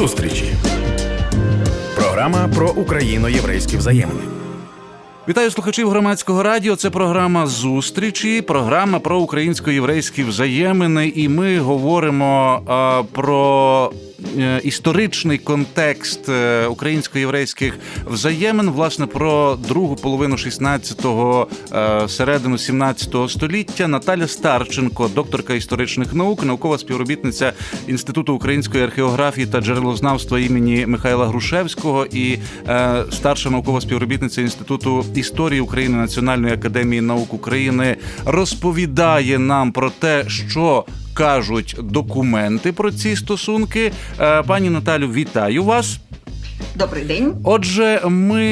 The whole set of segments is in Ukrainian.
Зустрічі. Програма про україно-єврейські взаємини. Вітаю слухачів громадського радіо. Це програма зустрічі, програма про українсько-єврейські взаємини. І ми говоримо а, про історичний контекст е, українсько-єврейських взаємин, власне, про другу половину 16-го, е, середину 17-го століття. Наталя Старченко, докторка історичних наук, наукова співробітниця Інституту української археографії та джерелознавства імені Михайла Грушевського і е, старша наукова співробітниця Інституту історії України Національної академії наук України розповідає нам про те, що кажуть документи про ці стосунки. Е, Пані Наталю, вітаю вас. Добрий день. Отже, ми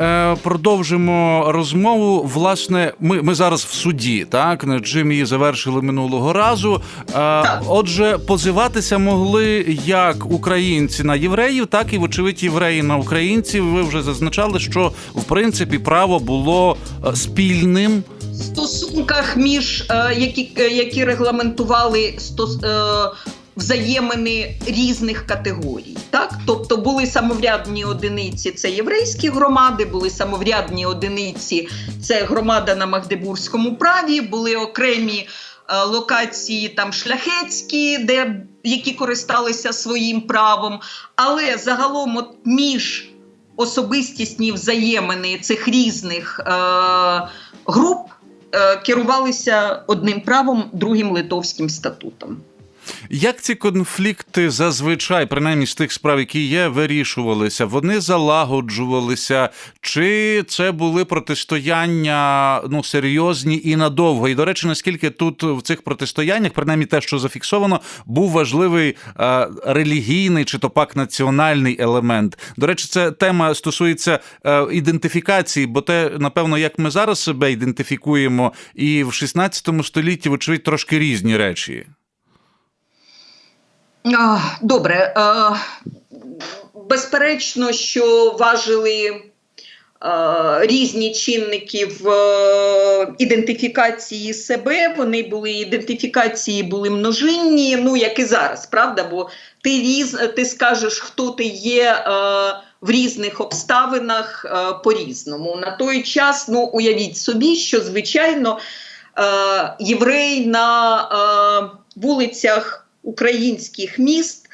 е, продовжимо розмову. Власне, ми, ми зараз в суді, так над чим її завершили минулого разу. Е, отже, позиватися могли як українці на євреїв, так і вочевидь євреї на українців. Ви вже зазначали, що в принципі право було е, спільним. Стосунках між е, які, е, які регламентували стос, е, взаємини різних категорій. Так, тобто були самоврядні одиниці, це єврейські громади, були самоврядні одиниці, це громада на Магдебурзькому праві, були окремі. Локації там шляхетські, де які користалися своїм правом, але загалом от між особистісні взаємини цих різних е, груп керувалися одним правом, другим литовським статутом. Як ці конфлікти зазвичай, принаймні з тих справ, які є, вирішувалися? Вони залагоджувалися, чи це були протистояння ну серйозні і надовго? І до речі, наскільки тут в цих протистояннях, принаймні те, що зафіксовано, був важливий е, релігійний чи то пак національний елемент? До речі, це тема стосується е, ідентифікації, бо те, напевно, як ми зараз себе ідентифікуємо, і в 16 столітті, вочевидь, трошки різні речі. Добре, безперечно, що важили різні чинники в ідентифікації себе. Вони були ідентифікації були множинні, ну як і зараз, правда? Бо ти різ, ти скажеш, хто ти є. В різних обставинах по-різному. На той час, ну уявіть собі, що звичайно єврей на вулицях українських міст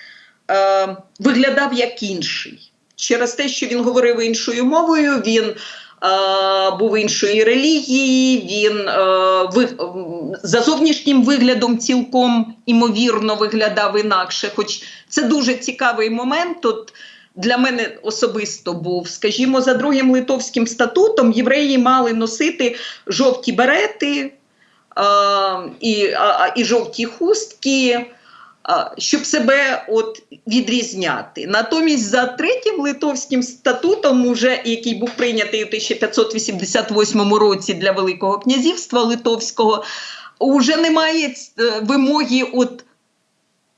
е, виглядав як інший. Через те, що він говорив іншою мовою, він е, був іншої релігії, він е, ви, за зовнішнім виглядом цілком імовірно виглядав інакше. Хоч це дуже цікавий момент. От, для мене особисто був, скажімо, за другим литовським статутом євреї мали носити жовті берети е, і, а, і жовті хустки, щоб себе от відрізняти. Натомість за третім литовським статутом, уже, який був прийнятий у 1588 році для Великого князівства Литовського, вже немає е, вимоги от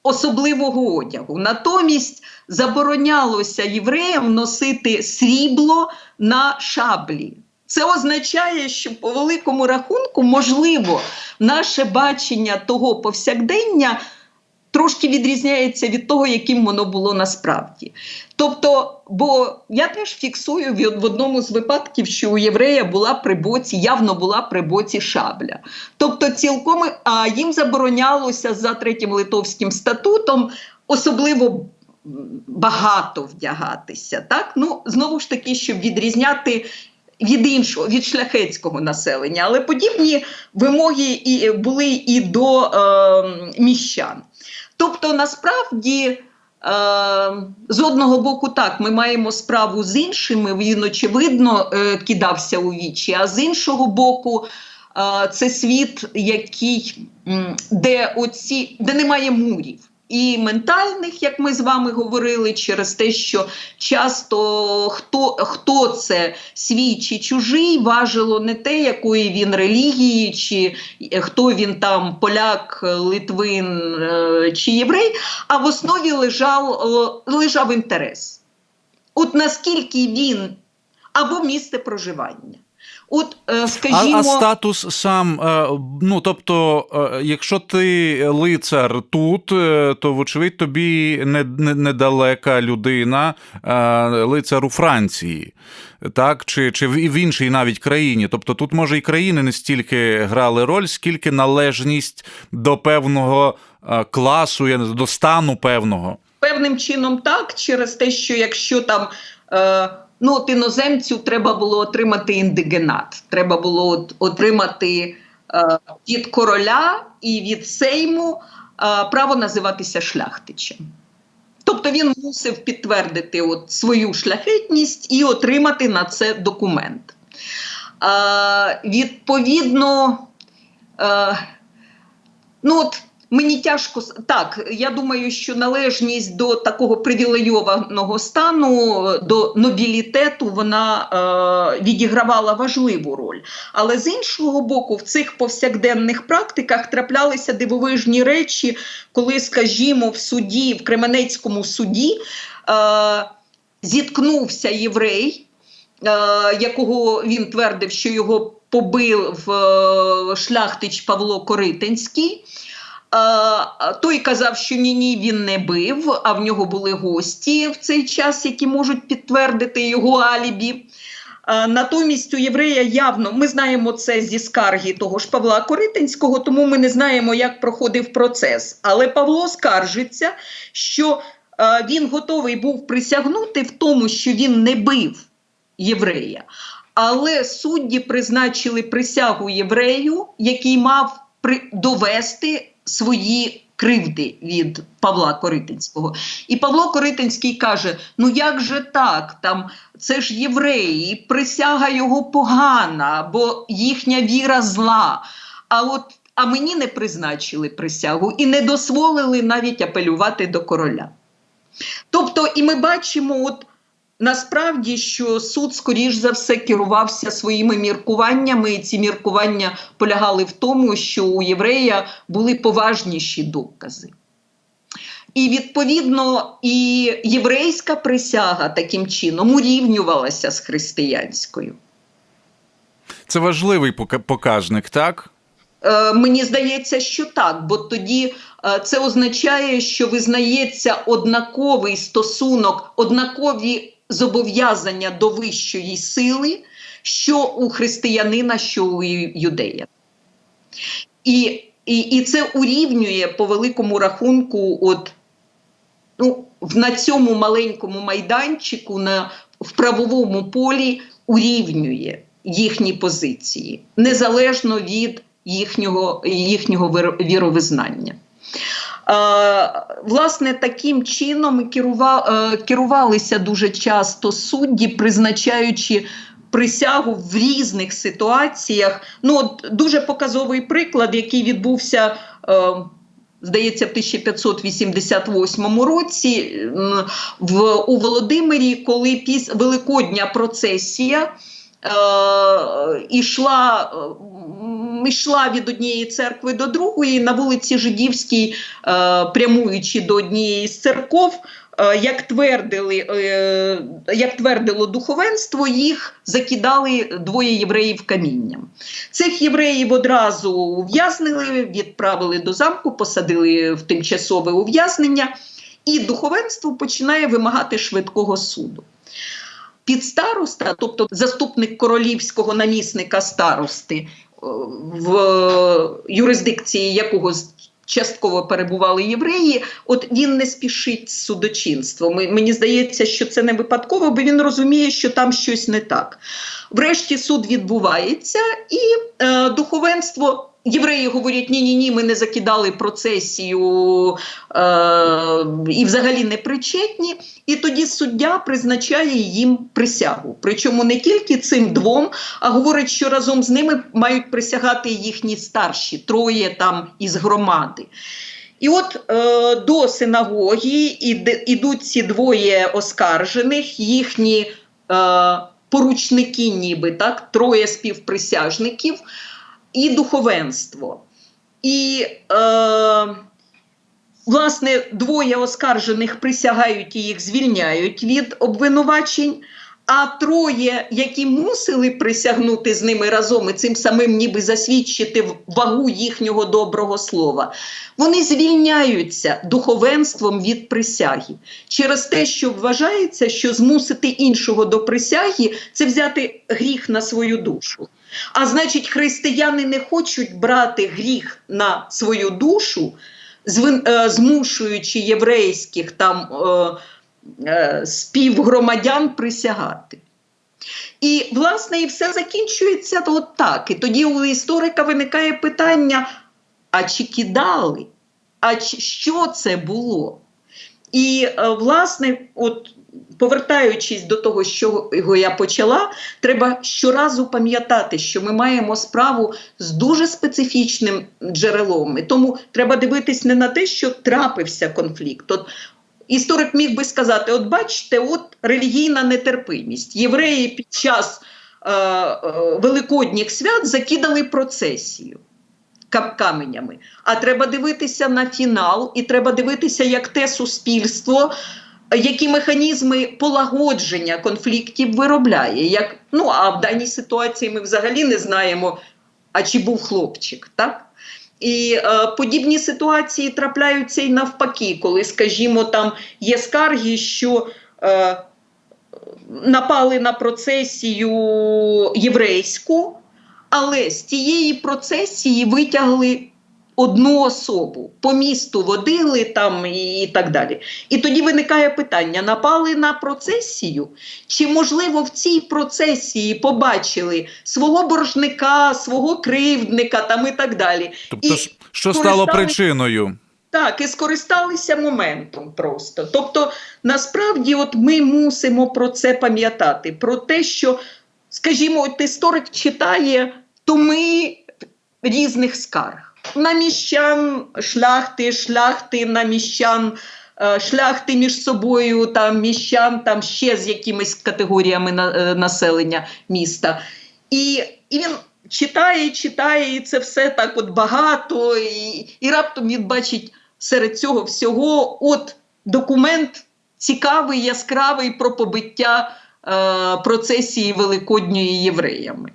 особливого одягу. Натомість заборонялося євреям носити срібло на шаблі. Це означає, що по великому рахунку, можливо, наше бачення того повсякдення трошки відрізняється від того, яким воно було насправді. Тобто, бо я теж фіксую в одному з випадків, що у єврея була при боці, явно була при боці шабля. Тобто, цілком а їм заборонялося за третім литовським статутом, особливо багато вдягатися. Так? Ну, знову ж таки, щоб відрізняти. Від іншого, від шляхетського населення, але подібні вимоги і були і до е, міщан. Тобто, насправді, е, з одного боку, так, ми маємо справу з іншими, він, очевидно, е, кидався у вічі, а з іншого боку, е, це світ, який, де, оці, де немає мурів. І ментальних, як ми з вами говорили, через те, що часто хто, хто це свій чи чужий, важило не те, якої він релігії, чи е, хто він там, поляк, литвин е, чи єврей, а в основі лежав, лежав інтерес. От наскільки він або місце проживання. От, е, А, а статус сам, е, ну тобто, е, якщо ти лицар тут, то вочевидь тобі не, не, недалека людина, лицар у Франції, так? Чи, чи в, іншій навіть країні. Тобто тут, може, і країни не стільки грали роль, скільки належність до певного класу, до стану певного. певним чином так, через те, що якщо там. Ну, от іноземцю треба було отримати індигенат, треба було от, отримати е, від короля і від сейму е, право називатися шляхтичем. Тобто він мусив підтвердити от свою шляхетність і отримати на це документ. Е, відповідно, е, ну от Мені тяжко так. Я думаю, що належність до такого привілейованого стану, до нобілітету, вона е, відігравала важливу роль. Але з іншого боку, в цих повсякденних практиках траплялися дивовижні речі, коли, скажімо, в суді, в Кременецькому суді е, зіткнувся єврей, е, якого він твердив, що його побив е, шляхтич Павло Коритинський. Той казав, що ні, ні, він не бив, а в нього були гості в цей час, які можуть підтвердити його алібі. Натомість у єврея явно ми знаємо це зі скарги того ж Павла Коритинського, тому ми не знаємо, як проходив процес. Але Павло скаржиться, що він готовий був присягнути в тому, що він не бив єврея. Але судді призначили присягу єврею, який мав довести свої кривди від Павла Коритинського. І Павло Коритинський каже: ну як же так? Там це ж євреї, присяга його погана, бо їхня віра зла. А от а мені не призначили присягу і не дозволили навіть апелювати до короля. Тобто, і ми бачимо, от насправді, що суд, скоріш за все, керувався своїми міркуваннями, і ці міркування полягали в тому, що у єврея були поважніші докази. І відповідно і єврейська присяга таким чином урівнювалася з християнською. Це важливий показник, так? Е, мені здається, що так, бо тоді е, це означає, що визнається однаковий стосунок, однакові зобов'язання до вищої сили, що у християнина, що у юдея. І, і, і це урівнює по великому рахунку, от, ну, на цьому маленькому майданчику, на, в правовому полі урівнює їхні позиції, незалежно від їхнього, їхнього віровизнання. Е, власне, таким чином е, керувалися дуже часто судді, призначаючи присягу в різних ситуаціях. Ну, от дуже показовий приклад, який відбувся. Е, Здається, в 1588 році в, у Володимирі, коли піс Великодня процесія ішла, м, ішла від однієї церкви до другої на вулиці Жидівській, е, прямуючи до однієї з церков, е, як, твердили, е, як твердило духовенство, їх закидали двоє євреїв камінням. Цих євреїв одразу ув'язнили, відправили до замку, посадили в тимчасове ув'язнення, і духовенство починає вимагати швидкого суду. Підстароста, тобто заступник королівського намісника старости, е, в юрисдикції якого частково перебували євреї, от він не спішить з судочинством. Мені здається, що це не випадково, бо він розуміє, що там щось не так. Врешті суд відбувається, і е, духовенство. Євреї говорять, ні, ні, ні, ми не закидали процесію е, і взагалі не причетні. І тоді суддя призначає їм присягу. Причому не тільки цим двом, а говорить, що разом з ними мають присягати їхні старші, троє там із громади. І от е, до синагоги ідуть ці двоє оскаржених, їхні е, поручники, ніби так, троє співприсяжників і духовенство. І е, власне двоє оскаржених присягають і їх звільняють від обвинувачень. А троє, які мусили присягнути з ними разом і цим самим ніби засвідчити вагу їхнього доброго слова, вони звільняються духовенством від присяги через те, що вважається, що змусити іншого до присяги це взяти гріх на свою душу. А значить, християни не хочуть брати гріх на свою душу, е, змушуючи єврейських там е, е, співгромадян присягати. І, власне, і все закінчується от так. І тоді у історика виникає питання: а чи кидали? А чи, що це було? І, власне, от повертаючись до того, чого я почала, треба щоразу пам'ятати, що ми маємо справу з дуже специфічним джерелом. І тому треба дивитись не на те, що трапився конфлікт. От історик міг би сказати: от бачите, от релігійна нетерпимість. Євреї під час е, е, великодніх свят закидали процесію каменями. А треба дивитися на фінал, і треба дивитися, як те суспільство, які механізми полагодження конфліктів виробляє. Як, ну, а в даній ситуації ми взагалі не знаємо, а чи був хлопчик, так? І е, подібні ситуації трапляються і навпаки, коли, скажімо, там є скарги, що е, напали на процесію єврейську, але з тієї процесії витягли одну особу, по місту водили там і, і так далі. І тоді виникає питання: напали на процесію? Чи, можливо, в цій процесії побачили свого боржника, свого кривдника там і так далі? Тобто, І що стало причиною? Так, і скористалися моментом просто. Тобто, насправді, от ми мусимо про це пам'ятати, про те, що, скажімо, от історик читає томи різних скарг. На міщан шляхти, шляхти на міщан, е, шляхти між собою, там міщан там ще з якимись категоріями е, населення міста. І, і він читає, читає, і це все так от багато, і, і раптом він бачить серед цього всього от документ цікавий, яскравий про побиття е, процесії Великодньої євреями.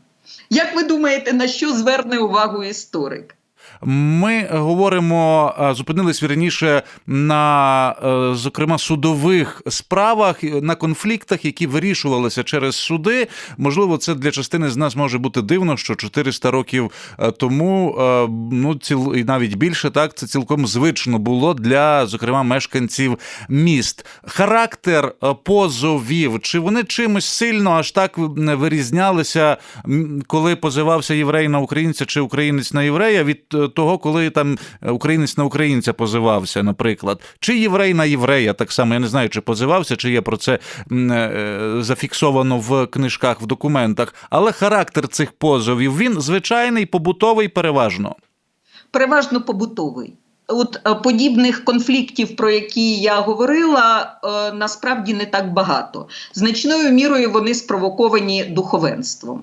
Як ви думаєте, на що зверне увагу історик? Ми говоримо, е, зупинились вірніше на, е, зокрема, судових справах, на конфліктах, які вирішувалися через суди. Можливо, це для частини з нас може бути дивно, що 400 років е, тому, ну ціл і навіть більше, так це цілком звично було для, зокрема, мешканців міст. Характер позовів, чи вони чимось сильно аж так вирізнялися, коли позивався єврей на українця чи українець на єврея, від того, коли там е, українець на українця позивався, наприклад, чи єврей на єврея, так само я не знаю, чи позивався, чи є про це е, зафіксовано в книжках, в документах. Але характер цих позовів він звичайний, побутовий, переважно. переважно побутовий. От е, подібних конфліктів, про які я говорила, е, насправді не так багато. Значною мірою вони спровоковані духовенством.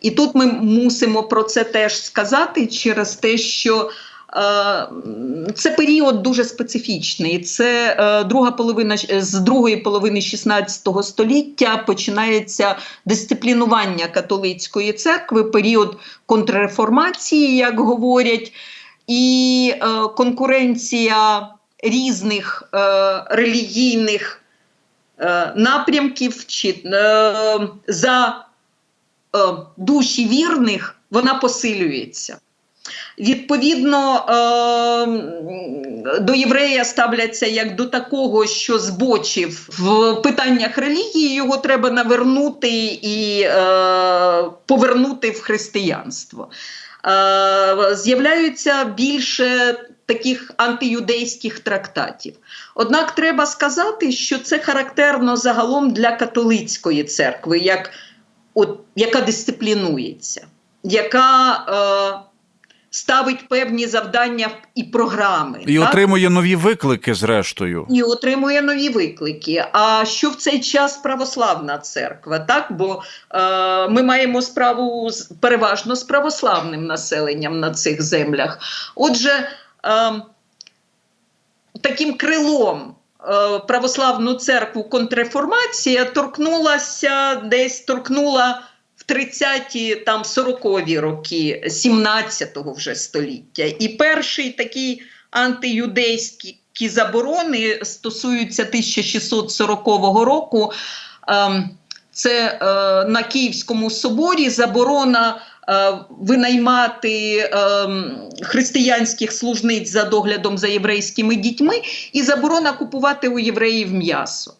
І тут ми мусимо про це теж сказати через те, що е, це період дуже специфічний. Це е, друга половина з другої половини 16 століття починається дисциплінування католицької церкви, період контрреформації, як говорять, і е, конкуренція різних е, релігійних е, напрямків чи е, за е, душі вірних вона посилюється. Відповідно, е, до єврея ставляться як до такого, що збочив в питаннях релігії, його треба навернути і е, повернути в християнство. Е, з'являються більше таких антиюдейських трактатів. Однак треба сказати, що це характерно загалом для католицької церкви, як, от, яка дисциплінується, яка е, ставить певні завдання і програми. І так? отримує нові виклики, зрештою. і отримує нові виклики. А що в цей час православна церква? Так, бо е, ми маємо справу з переважно з православним населенням на цих землях. Отже, е, таким крилом православну церкву контрреформація торкнулася десь торкнула в 30-ті, там 40-ві роки 17-го вже століття. І перший такий антиюдейські заборони стосуються 1640 року. Ем, Це е, на Київському соборі заборона е, винаймати ем, християнських служниць за доглядом за єврейськими дітьми і заборона купувати у євреїв м'ясо.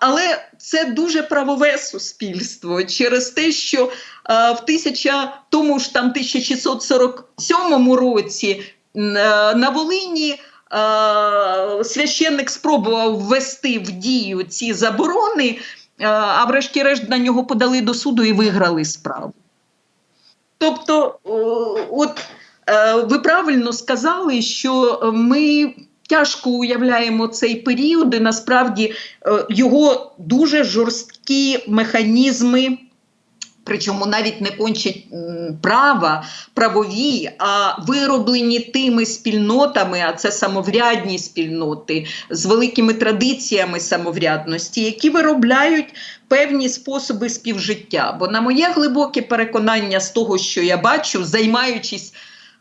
Але це дуже правове суспільство через те, що а, в тисяча, тому ж там 1647 році е, на Волині а, священник спробував ввести в дію ці заборони, а врешті-решт на нього подали до суду і виграли справу. Тобто, от е, ви правильно сказали, що ми тяжко уявляємо цей період, і насправді е, його дуже жорсткі механізми. Причому навіть не кончать права правові, а вироблені тими спільнотами, а це самоврядні спільноти з великими традиціями самоврядності, які виробляють певні способи співжиття. Бо, на моє глибоке переконання з того, що я бачу, займаючись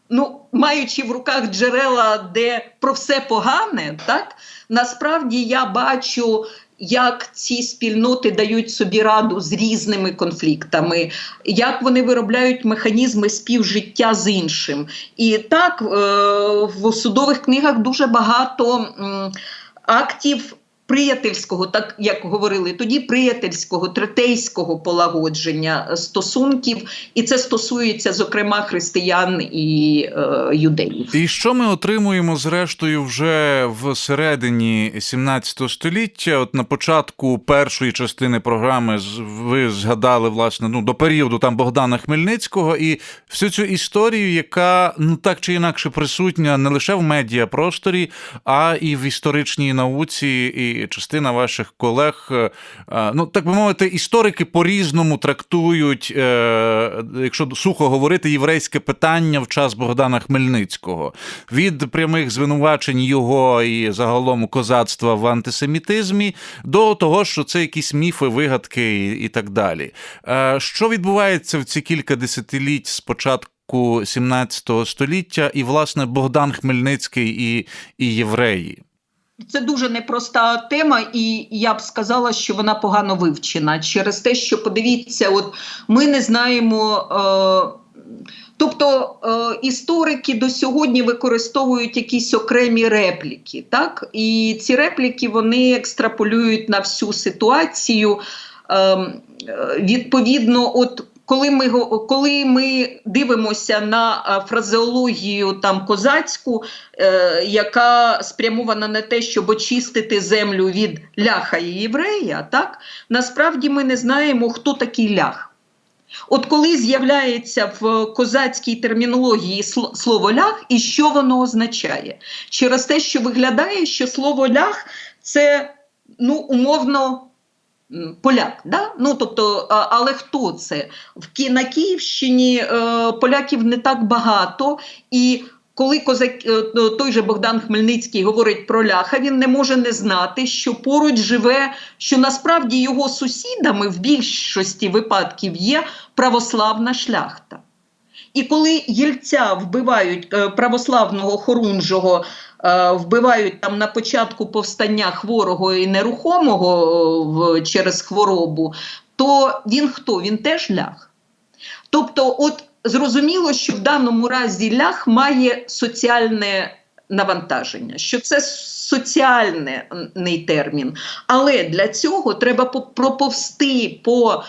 ну, маючи в руках джерела, де про все погане, так насправді я бачу. Як ці спільноти дають собі раду з різними конфліктами, як вони виробляють механізми співжиття з іншим. І так е, в судових книгах дуже багато актів приятельського, так як говорили тоді, приятельського, третейського полагодження стосунків, і це стосується, зокрема, християн і е, юдеїв. І що ми отримуємо зрештою вже в середині 17 століття? От на початку першої частини програми ви згадали власне ну до періоду там Богдана Хмельницького і всю цю історію, яка ну так чи інакше присутня не лише в медіапросторі, а і в історичній науці, і частина ваших колег, е, е, ну так би мовити, історики по-різному трактують, е, якщо сухо говорити, єврейське питання в час Богдана Хмельницького від прямих звинувачень його і загалом козацтва в антисемітизмі до того, що це якісь міфи, вигадки і, так далі. Що відбувається в ці кілька десятиліть з початку 17 століття, і власне Богдан Хмельницький і, і євреї? Це дуже непроста тема, і я б сказала, що вона погано вивчена через те, що подивіться, от ми не знаємо. Е, Тобто е, історики до сьогодні використовують якісь окремі репліки, так? І ці репліки вони екстраполюють на всю ситуацію. Е, е, відповідно, от коли ми, коли ми дивимося на фразеологію там козацьку, е, яка спрямована на те, щоб очистити землю від ляха і єврея, так насправді ми не знаємо, хто такий лях. От коли з'являється в козацькій термінології слово лях, і що воно означає? Через те, що виглядає, що слово лях це ну, умовно поляк. Да? Ну, тобто, але хто це? В на Київщині е, поляків не так багато, і коли козак, е, той же Богдан Хмельницький говорить про ляха, він не може не знати, що поруч живе, що насправді його сусідами в більшості випадків є православна шляхта. І коли Єльця вбивають е, православного хорунжого, е, вбивають там на початку повстання хворого і нерухомого е, через хворобу, то він хто? Він теж лях. Тобто, от зрозуміло, що в даному разі лях має соціальне навантаження, що це соціальний термін. Але для цього треба по- проповсти по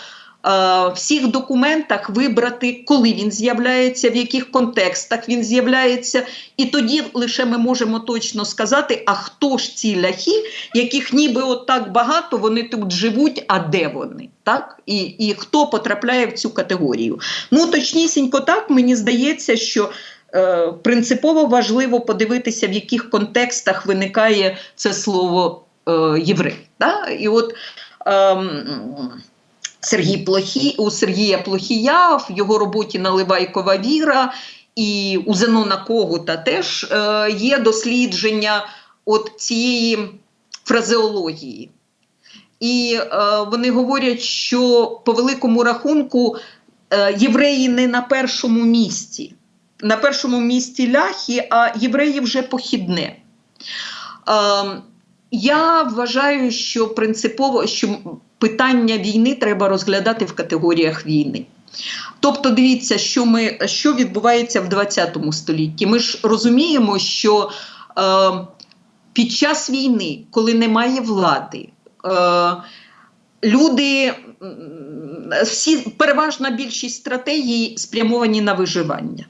всіх документах вибрати, коли він з'являється, в яких контекстах він з'являється, і тоді лише ми можемо точно сказати, а хто ж ці ляхи, яких ніби от так багато, вони тут живуть, а де вони? Так? І, і хто потрапляє в цю категорію? Ну, точнісінько так, мені здається, що е, принципово важливо подивитися, в яких контекстах виникає це слово е, єврей. Да? І от ем, Сергій Плохі, у Сергія Плохія в його роботі Наливайкова віра і у Зенона Когута теж е, є дослідження от цієї фразеології. І е, вони говорять, що по великому рахунку е, євреї не на першому місці. На першому місці ляхи, а євреї вже похідне. Е, я вважаю, що принципово що питання війни треба розглядати в категоріях війни. Тобто, дивіться, що ми, що відбувається в 20 столітті. Ми ж розуміємо, що е, під час війни, коли немає влади, е, люди, всі, переважна більшість стратегій спрямовані на виживання.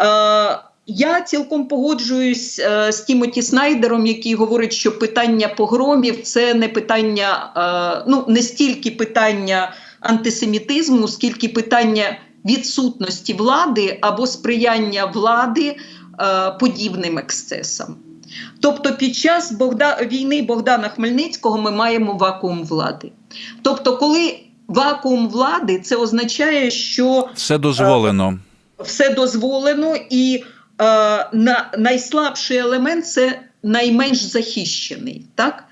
Е, я цілком погоджуюсь е, з Тімоті Снайдером, який говорить, що питання погромів це не питання, е, ну не стільки питання антисемітизму, скільки питання відсутності влади або сприяння влади е, подібним ексцесам. Тобто, під час Богда... війни Богдана Хмельницького ми маємо вакуум влади. Тобто, коли вакуум влади, це означає, що все дозволено. Все дозволено і на, найслабший елемент це найменш захищений. Так?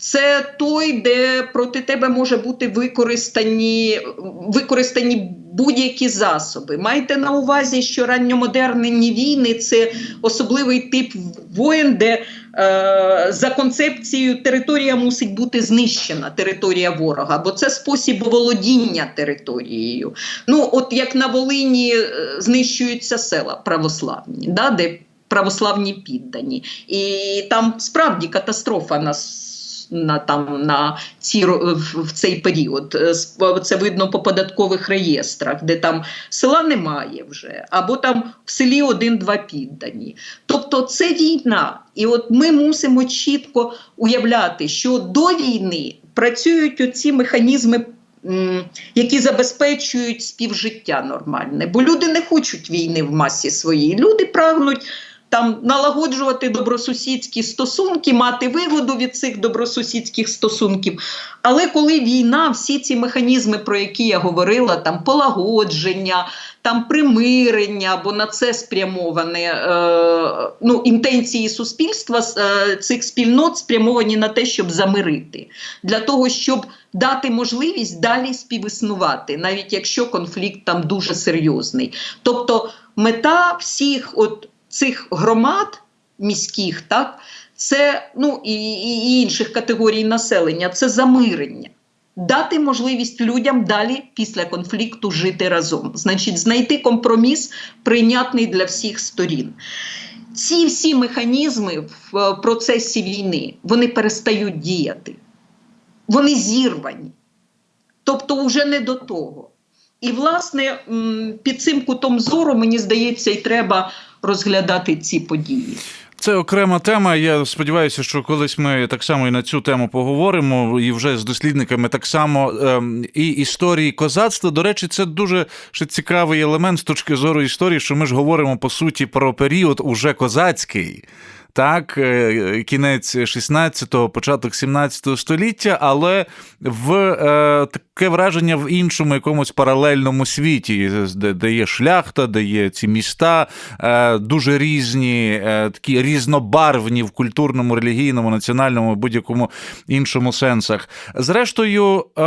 Це той, де проти тебе може бути використані використані будь-які засоби. Майте на увазі, що ранньомодерні війни це особливий тип воєн, де е, за концепцією територія мусить бути знищена, територія ворога, бо це спосіб володіння територією. Ну, от як на Волині е, знищуються села православні, да, де православні піддані. І там справді катастрофа нас на там на ці в цей період. Е, це видно по податкових реєстрах, де там села немає вже, або там в селі один-два піддані. Тобто це війна, і от ми мусимо чітко уявляти, що до війни працюють оці механізми. Які забезпечують співжиття нормальне, бо люди не хочуть війни в масі своїй. Люди прагнуть там налагоджувати добросусідські стосунки, мати вигоду від цих добросусідських стосунків. Але коли війна, всі ці механізми, про які я говорила, там полагодження, там примирення, бо на це спрямоване е, ну, інтенції суспільства е, цих спільнот спрямовані на те, щоб замирити, для того, щоб дати можливість далі співіснувати, навіть якщо конфлікт там дуже серйозний. Тобто мета всіх, от цих громад міських, так, це ну і, і інших категорій населення, це замирення. Дати можливість людям далі після конфлікту жити разом, значить, знайти компроміс, прийнятний для всіх сторін. Ці всі механізми в процесі війни вони перестають діяти, вони зірвані. Тобто, вже не до того. І, власне, під цим кутом зору, мені здається, і треба розглядати ці події. Це окрема тема. Я сподіваюся, що колись ми так само і на цю тему поговоримо, і вже з дослідниками так само ем, і історії козацтва. До речі, це дуже ще цікавий елемент з точки зору історії, що ми ж говоримо по суті про період уже козацький так, е, кінець 16-го, початок 17 століття, але в е, таке враження в іншому якомусь паралельному світі, де, де є шляхта, де є ці міста, е, дуже різні, е, такі різнобарвні в культурному, релігійному, національному будь-якому іншому сенсах. Зрештою, е,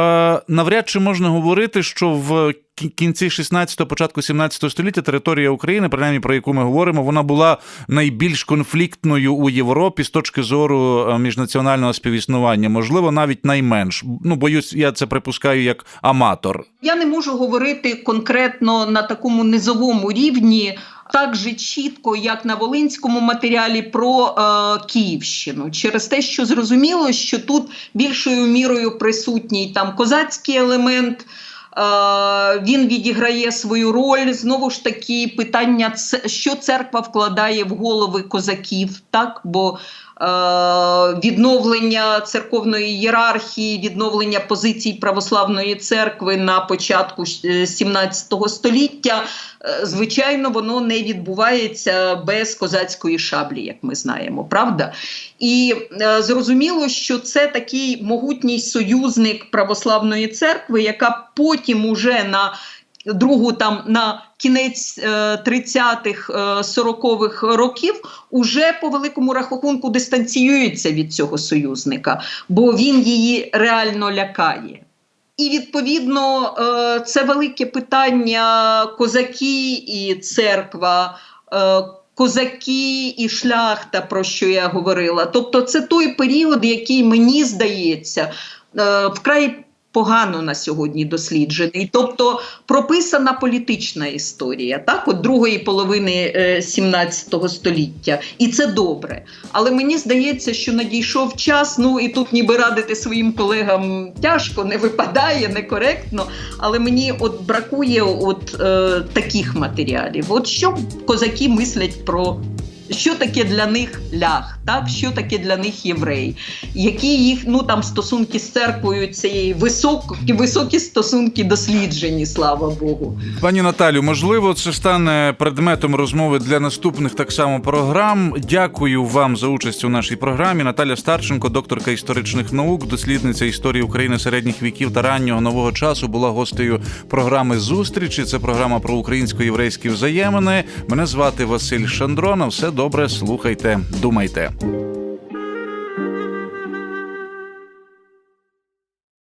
навряд чи можна говорити, що в кінці 16-го, початку 17 століття територія України, принаймні про яку ми говоримо, вона була найбільш конфліктною у Європі з точки зору е, міжнаціонального співіснування, можливо, навіть найменш. Ну боюсь, я це припускаю як аматор. Я не можу говорити конкретно на такому низовому рівні. Так же чітко, як на Волинському матеріалі про е, Київщину, через те, що зрозуміло, що тут більшою мірою присутній там козацький елемент. Він відіграє свою роль. Знову ж таки, питання, що церква вкладає в голови козаків, так? бо відновлення церковної ієрархії, відновлення позицій православної церкви на початку 17 е, століття, е, звичайно, воно не відбувається без козацької шаблі, як ми знаємо, правда? І зрозуміло, що це такий могутній союзник православної церкви, яка потім уже на другу там на кінець е, 30-х, е, 40-х років, уже по великому рахунку дистанціюється від цього союзника, бо він її реально лякає. І відповідно е, це велике питання козаки і церква. е, Козаки і шляхта, про що я говорила. Тобто, це той період, який мені здається е, вкрай погано на сьогодні досліджений. Тобто прописана політична історія, так, от другої половини е, 17 століття. І це добре. Але мені здається, що надійшов час. Ну і тут ніби радити своїм колегам тяжко, не випадає, некоректно. Але мені от бракує от е, таких матеріалів. От що козаки мислять про. Що таке для них лях, так що таке для них єврей, які їх ну там стосунки з церквою, цієї високі, високі стосунки досліджені, слава Богу. Пані Наталю, можливо, це стане предметом розмови для наступних так само програм. Дякую вам за участь у нашій програмі. Наталя Старченко, докторка історичних наук, дослідниця історії України середніх віків та раннього нового часу, була гостею програми Зустрічі. Це програма про українсько-єврейські взаємини. Мене звати Василь Шандрона. Все добре, слухайте, думайте. you